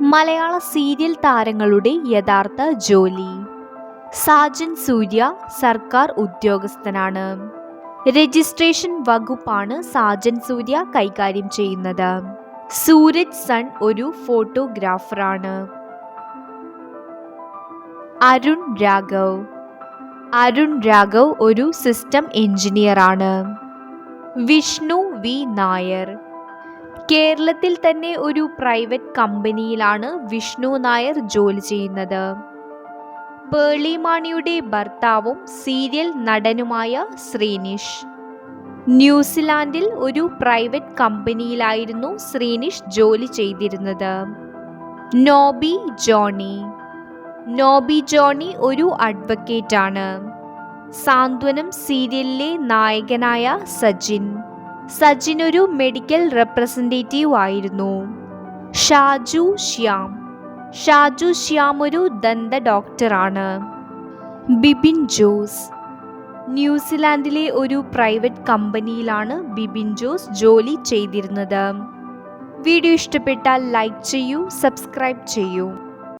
മലയാള serial താരങ്ങളുടെ യഥാർത്ഥ ജോലി. സാജൻ സൂര്യ സർക്കാർ ഉദ്യോഗസ്ഥനാണ്. രജിസ്ട്രേഷൻ വകുപ്പാണ് സാജൻ സൂര്യ കൈകാര്യം ചെയ്യുന്നത്. സൂരജ് സൺ ഒരു ഫോട്ടോഗ്രാഫറാണ്. അരുൺ രാഘവ്. അരുൺ രാഘവ് ഒരു സിസ്റ്റം എഞ്ചിനീയറാണ്. വിഷ്ണു വി നായർ. കേരളത്തിൽ തന്നെ ഒരു പ്രൈവറ്റ് കമ്പനിയിലാണ് വിഷ്ണു നായർ ജോലി ചെയ്യുന്നത്. പേളിമാണിയുടെ ഭർത്താവും സീരിയൽ നടനുമായ ശ്രീനിഷ്. ന്യൂസിലാൻഡിൽ ഒരു പ്രൈവറ്റ് കമ്പനിയിലായിരുന്നു ശ്രീനിഷ് ജോലി ചെയ്തിരുന്നത്. നോബി ജോണി. നോബി ജോണി ഒരു അഡ്വക്കേറ്റാണ് സാന്ത്വനം സീരിയലിലെ നായകനായ സജിൻ. സജിൻ ഒരു മെഡിക്കൽ റെപ്രസെന്റേറ്റീവ് ആയിരുന്നു. ഷാജു ശ്യാം. ഷാജു ശ്യാം ഒരു ദന്ത ഡോക്ടറാണ് ബിബിൻ ജോസ്. ന്യൂസിലാൻഡിലെ ഒരു പ്രൈവറ്റ് കമ്പനിയിലാണ് ബിബിൻ ജോസ് ജോലി ചെയ്തിരുന്നത്. വീഡിയോ ഇഷ്ടപ്പെട്ടാൽ ലൈക്ക് ചെയ്യൂ സബ്സ്ക്രൈബ് ചെയ്യൂ.